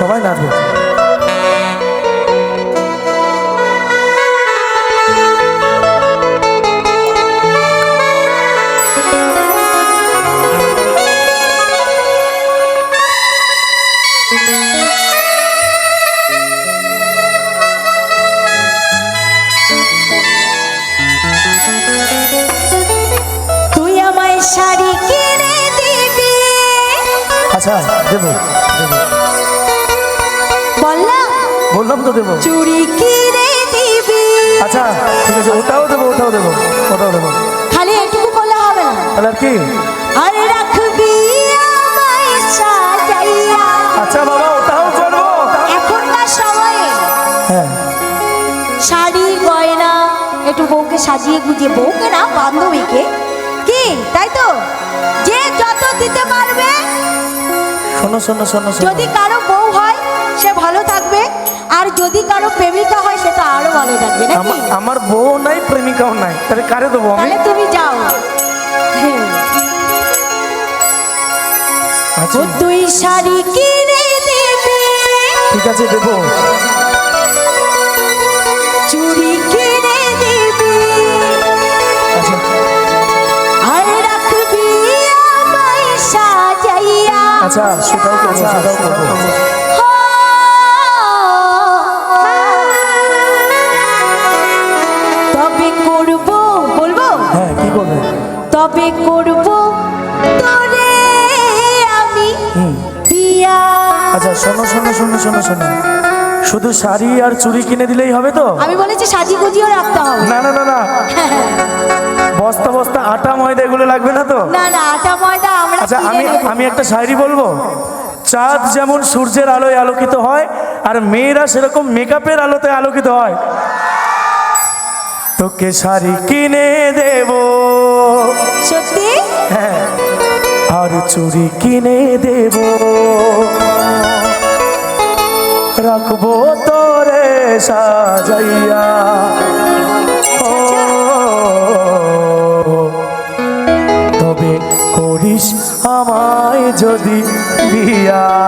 সবাই নাচবো আমায় শাড়ি আচ্ছা দেবো দেবো। বললাম তো দেবো। চুড়ি কিনে দিবি। আচ্ছা ঠিক আছে ওটাও দেবো ওটাও দেবো ওটাও দেবো। খালি এটুকু করলে হবে না। তাহলে আর কি? আর রাখবি আমায় সাজাইয়া। আচ্ছা বাবা ওটাও করব এখনকার সময়ে হ্যাঁ। শাড়ি গয়না একটু বউকে সাজিয়ে গুজিয়ে বউকে না বান্ধবীকে। কি তাই তো? যে যত দিতে পারবে শোনো শোনো শোনো। যদি কারও বউ হয় সে ভালো থাকবে। আর যদি কারও প্রেমিকা হয় সেটা আরও ভালো থাকবে নাকি? আমার বউ নাই প্রেমিকাও নাই। তাহলে কারে দেবো তাহলে তুমি যাও। আচ্ছা। তুই শাড়ি কিনে দিবি। ঠিক আছে দেবো। চুড়ি কিনে দিবি। আচ্ছা। আর রাখবি আমায় সাজাইয়া। আচ্ছা সেটাও করব সেটাও করব। হ্যাঁ? কি করবে? তবে করব তোরে আমি বিয়া। আচ্ছা শোনো শোনো শোনো শোনো শোনো। শুধু শাড়ি আর চুড়ি কিনে দিলেই হবে তো? আমি বলেছি সাজি গুজিও রাখতে হবে। না না না না। বস্তা বস্তা আটা ময়দা এগুলো লাগবে না তো? না না আটা ময়দা আমরা আচ্ছা আমি আমি একটা শায়রি বলব? চাঁদ যেমন সূর্যের আলোয় আলোকিত হয় আর মেয়েরা সেরকম মেকআপের আলোতে আলোকিত হয়। তোকে শাড়ি কিনে দেব। সত্যি? হ্যাঁ আর চুড়ি কিনে দেব। রাখব তোরে সাজাইয়া। ও তবে করিস আমায় যদি বিয়া।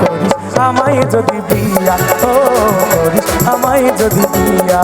করিস আমায় যদি বিয়া ও করিস আমায় যদি বিয়া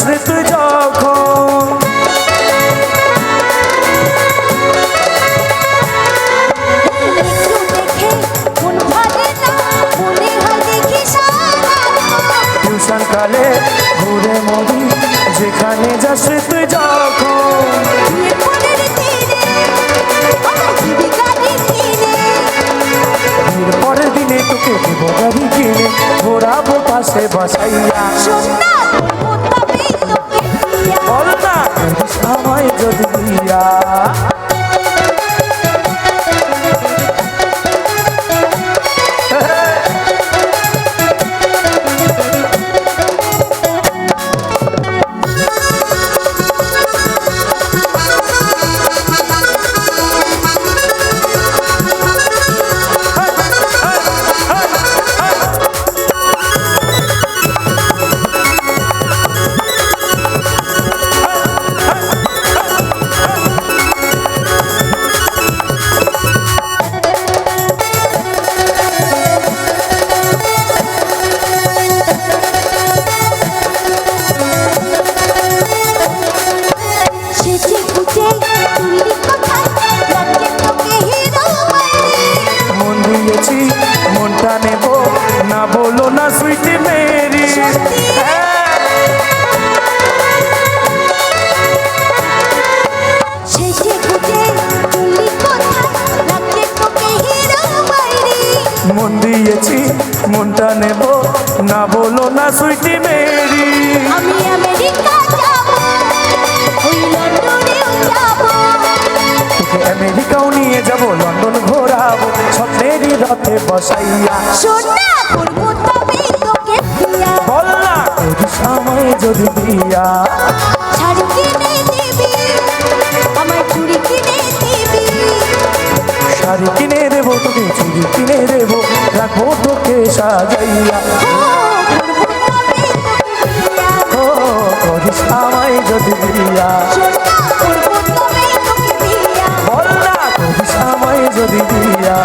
স্মৃত যখন কালে ঘুরে মরি যেখানে যা স্মৃত যখন। পরের দিনে তোকে দেবো গাড়ি কিনে ঘোরাবো পাশে বসাইয়া। মনটা নেব। না বলো না সুইটি মেরি। আমি আমেরিকা যাব ওই লন্ডনেও যাব। তোকে আমেরিকাও নিয়ে যাব লন্ডন ঘোরাবো স্বপ্নেরই রথে বসাইয়া। সোনা করব তবে তোকে বিয়া বল না করিস যদি শাড়ি কিনে দিবি আমার চুড়ি কিনে দিবি। শাড়ি কিনে দেবো তোকে সাজাইয়া ও করিস আমায় যদি দিয়া। বল না করিস আমায় যদি দিয়া।